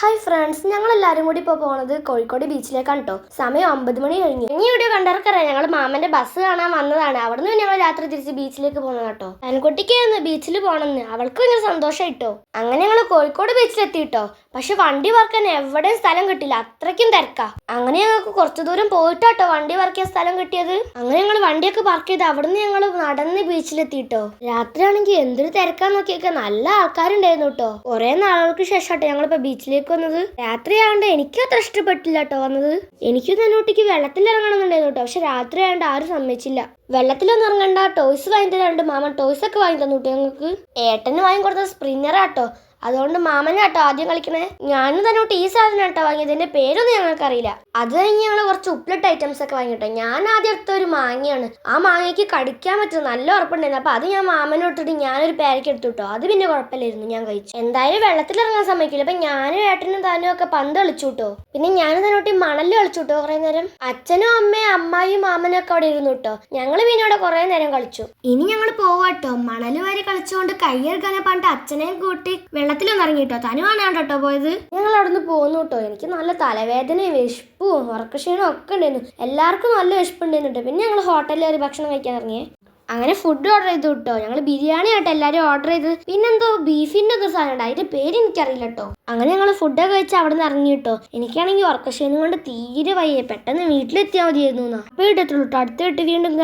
Hi friends ഞങ്ങൾ എല്ലാവരും കൂടി ഇപ്പോൾ പോണത് കോഴിക്കോട് ബീച്ചിലേക്കാണ് കേട്ടോ സമയം ഒമ്പത് മണി കഴിഞ്ഞു. ഇനി വീഡിയോ കണ്ടിറക്കറിയാം ഞങ്ങൾ മാമന്റെ ബസ് കാണാൻ വന്നതാണ്. അവിടുന്ന് ഞങ്ങൾ രാത്രി തിരിച്ച് ബീച്ചിലേക്ക് പോകുന്നത് കേട്ടോ പെൺകുട്ടിക്കായിരുന്നു ബീച്ചിൽ പോകണമെന്ന് അവൾക്ക് ഭയങ്കര സന്തോഷമായിട്ടോ അങ്ങനെ ഞങ്ങൾ കോഴിക്കോട് ബീച്ചിലെത്തി കേട്ടോ പക്ഷെ വണ്ടി പാർക്കാൻ എവിടെയും സ്ഥലം കിട്ടില്ല. അത്രയ്ക്കും തിരക്കാ. അങ്ങനെ ഞങ്ങൾക്ക് കുറച്ചു ദൂരം പോയിട്ടാട്ടോ വണ്ടി പറക്കിയ സ്ഥലം കിട്ടിയത്. അങ്ങനെ ഞങ്ങൾ വണ്ടിയൊക്കെ പാർക്ക് ചെയ്ത് അവിടുന്ന് ഞങ്ങൾ നടന്ന് ബീച്ചിലെത്തിട്ടോ രാത്രിയാണെങ്കിൽ എന്തൊരു തിരക്കാന്ന് നോക്കിയൊക്കെ. നല്ല ആൾക്കാരുണ്ടായിരുന്നു കേട്ടോ കുറെ നാളുകൾക്ക് ശേഷമാട്ടോ ഞങ്ങളിപ്പോ ബീച്ചിലേക്ക് വന്നത്. രാത്രി ആയതുകൊണ്ട് എനിക്ക് അത്ര ഇഷ്ടപ്പെട്ടില്ല കേട്ടോ വന്നത്. എനിക്കും തന്നെ കുട്ടിക്ക് വെള്ളത്തിൽ ഇറങ്ങണമെന്നുണ്ടായിരുന്നു കേട്ടോ പക്ഷെ രാത്രി ആയതുകൊണ്ട് ആരും സമ്മതിച്ചില്ല. വെള്ളത്തിലൊന്നും ഇറങ്ങണ്ട. ടോയ്സ് വാങ്ങി തരാണ്ട് മാമൻ ടോയ്സ് ഒക്കെ വാങ്ങി തന്നു ഞങ്ങൾക്ക്. ഏട്ടന് വാങ്ങി കൊടുത്ത സ്പ്രിന്നറാട്ടോ അതുകൊണ്ട് മാമനാട്ടോ ആദ്യം കളിക്കണേ. ഞാനും തന്നോട്ട് ഈ സാധനം കേട്ടോ വാങ്ങിയത്. ഇതിന്റെ പേരൊന്നും ഞങ്ങൾക്ക് അറിയില്ല അത് കഴിഞ്ഞ് ഞങ്ങൾ കുറച്ച് ഉപ്പിലിട്ട ഐറ്റംസ് ഒക്കെ വാങ്ങിട്ടോ ഞാൻ ആദ്യം എടുത്ത ഒരു മാങ്ങയാണ്. ആ മാങ്ങയ്ക്ക് കടിക്കാൻ പറ്റും നല്ല ഉറപ്പുണ്ടായിരുന്നു. അപ്പൊ അത് ഞാൻ മാമനെ ഇട്ടിട്ട് ഞാനൊരു പേരയ്ക്ക് എടുത്തു കേട്ടോ അത് പിന്നെ കുഴപ്പമില്ലായിരുന്നു. ഞാൻ കഴിച്ചു. എന്തായാലും വെള്ളത്തിൽ ഇറങ്ങാൻ സമ്മതിക്കില്ല. അപ്പൊ ഞാനും ഏട്ടനും താനും ഒക്കെ പന്ത് കളിച്ചു പിന്നെ ഞാനും തന്നോട്ട് മണലിൽ കളിച്ചു കേട്ടോ കുറെ നേരം. അച്ഛനും അമ്മയും അമ്മായിയും മാമനും ഒക്കെ അവിടെ ഇരുന്നു കേട്ടോ ഞങ്ങൾ പിന്നെ അവിടെ കുറെ നേരം കളിച്ചു. ഇനി ഞങ്ങൾ പോവാട്ടോ മണൽ വരെ കളിച്ചുകൊണ്ട് കയ്യെടുക്കാനെ പണ്ട് അച്ഛനെയും കൂട്ടി വെള്ളത്തിലൊന്നും ഇറങ്ങി കേട്ടോ തനുവാണ് കേട്ടോ പോയത്? ഞങ്ങൾ അവിടുന്ന് പോന്നു കേട്ടോ എനിക്ക് നല്ല തലവേദനയും വിശപ്പും ഉറക്കക്ഷീണവും ഒക്കെ ഉണ്ടായിരുന്നു. എല്ലാവർക്കും നല്ല വിശപ്പുണ്ടായിരുന്നു പിന്നെ ഞങ്ങൾ ഹോട്ടലിൽ ഒരു ഭക്ഷണം കഴിക്കാൻ ഇറങ്ങിയേ. അങ്ങനെ ഫുഡ് ഓർഡർ ചെയ്തു കേട്ടോ ഞങ്ങൾ ബിരിയാണി ആയിട്ട് എല്ലാവരും ഓർഡർ ചെയ്ത്. പിന്നെന്തോ ബീഫിന്റെ ഒക്കെ സാധനം ഉണ്ട്. അതിന്റെ പേര് എനിക്കറിയില്ല കേട്ടോ അങ്ങനെ ഞങ്ങൾ ഫുഡൊക്കെ കഴിച്ച് അവിടെ നിന്ന് ഇറങ്ങി കേട്ടോ എനിക്കാണെങ്കിൽ ഉറക്കക്ഷീണം കൊണ്ട് തീരെ വയ്യ. പെട്ടെന്ന് വീട്ടിലെത്തിയാൽ മതിയായിരുന്നു എന്നാ അപ്പോൾ കേട്ടോ അടുത്ത വീട്ടിൽ വീണ്ടും